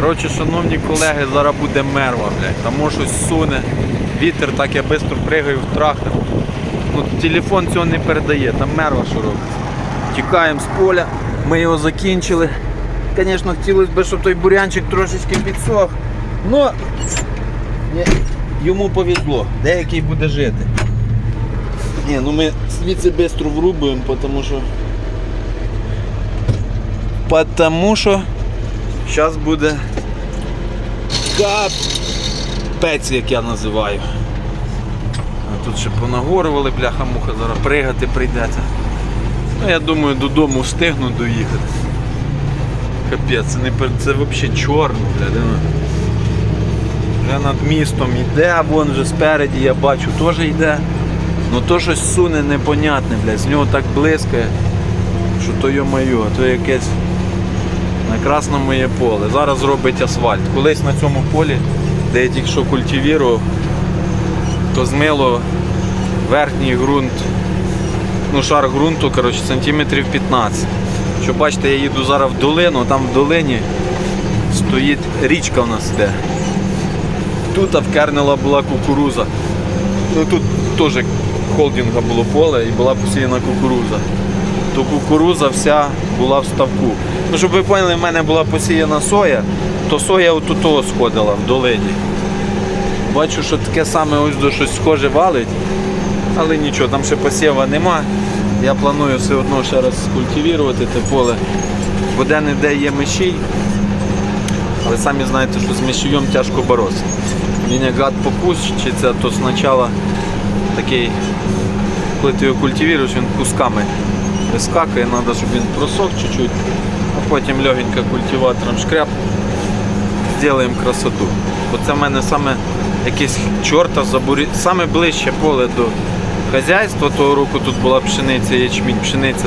Коротше, шановні колеги, зараз буде мерва, блядь. Там щось суне. Вітер, так я швидко пригаю в трактор. Ну, телефон цього не передає, там мерва що робиться. Тікаємо з поля, ми його закінчили. Звісно, хотілося б, щоб той бурянчик трошечки підсох. Но йому повезло, деякий буде жити. Ні, ну ми звідси швидко врубуємо, тому що. Потому що зараз буде капець, як я називаю. Тут ще понагорували, бляха-муха, зараз пригати прийдеться. Ну, я думаю, додому встигну доїхати. Капець, це не це взагалі чорно, бля? Вже над містом йде, вон вже спереді я бачу, теж йде. Ну то щось суне непонятне, бля, з нього так блискає, що то йо-моє, то якесь на красному є поле. Зараз робить асфальт. Колись на цьому полі, де я тільки що культивував, то змило верхній ґрунт, ну шар ґрунту, коротше, сантиметрів 15. Що бачите, я їду зараз в долину, там в долині стоїть річка в нас іде. Тут в була кукуруза. Ну тут теж холдинга було поле і була посіяна кукуруза. То кукуруза вся була в ставку. Ну, щоб ви поняли, в мене була посіяна соя, то соя отут сходила в долині. Бачу, що таке саме ось до щось схоже валить, але нічого, там ще посіва нема. Я планую все одно ще раз скультивувати те поле. Бо де-не-де є мишій, але самі знаєте, що з мишієм тяжко боротися. Він як гад попущиться, то спочатку такий, коли ти його культивуєш, він кусками вискакує, треба, щоб він просох чуть-чуть, потім легенько культиватором шкряп, зробимо красоту. Бо це в мене саме якесь чорта забурі... саме ближче поле до хазяйства того року тут була пшениця, ячмінь, пшениця.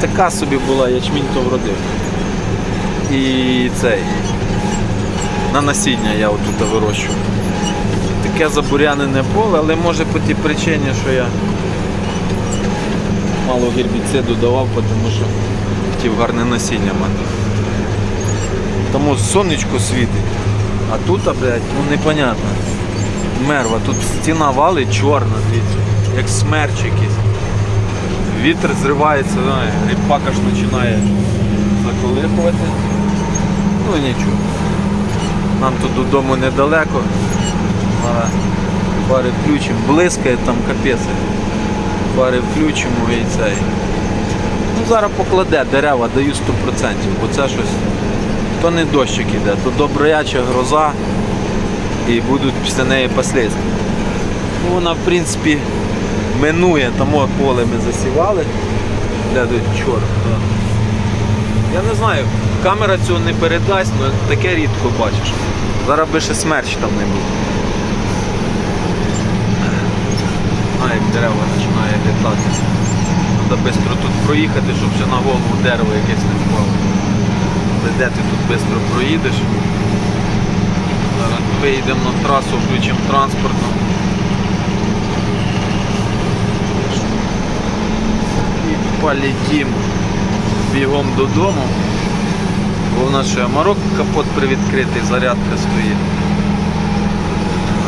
Така собі була, ячмінь то вродив. І цей. На насіння я отут вирощую. Таке забурянене поле, але може по тій причині, що я мало гербіциду давав, тому що хотів гарне насіння мати. Тому сонечко світить. А тут, блядь, ну непонятно. Мерва, тут стіна валить чорна, дивіться, як смерч якийсь. Вітер зривається, ріпак аж починає заколихувати. Ну нічого. Нам тут додому недалеко. А Фари включимо. Блискає там капець. Фари включимо і цей. Ну зараз покладе дерева, даю 100%, бо це щось. То не дощик іде, то доброяча гроза і будуть після неї послідствия. Ну, вона в принципі минує, тому поле ми засівали. Глядуть, чорт. да. Я не знаю, камера цього не передасть, але таке рідко бачиш. Зараз би ще смерч там не був. А, як дерево починає літати. Треба швидко тут проїхати, щоб ще на голову дерево якесь не впало. Де ти тут швидко проїдеш? Зараз виїдемо на трасу, включимо транспортну. І полетимо бігом додому. Бо в нас ще амарок капот привідкритий, зарядка стоїть.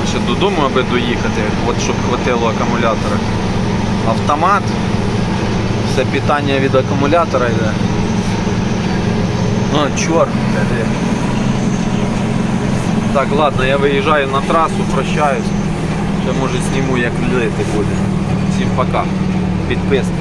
Ще додому, аби доїхати, от щоб хватило акумулятора. Автомат, все питання від акумулятора йде. О, чорт, блядь. Так, ладно, я виїжджаю на трасу, прощаюсь. Ще може зніму, як лити буде. Всім пока. Підписки.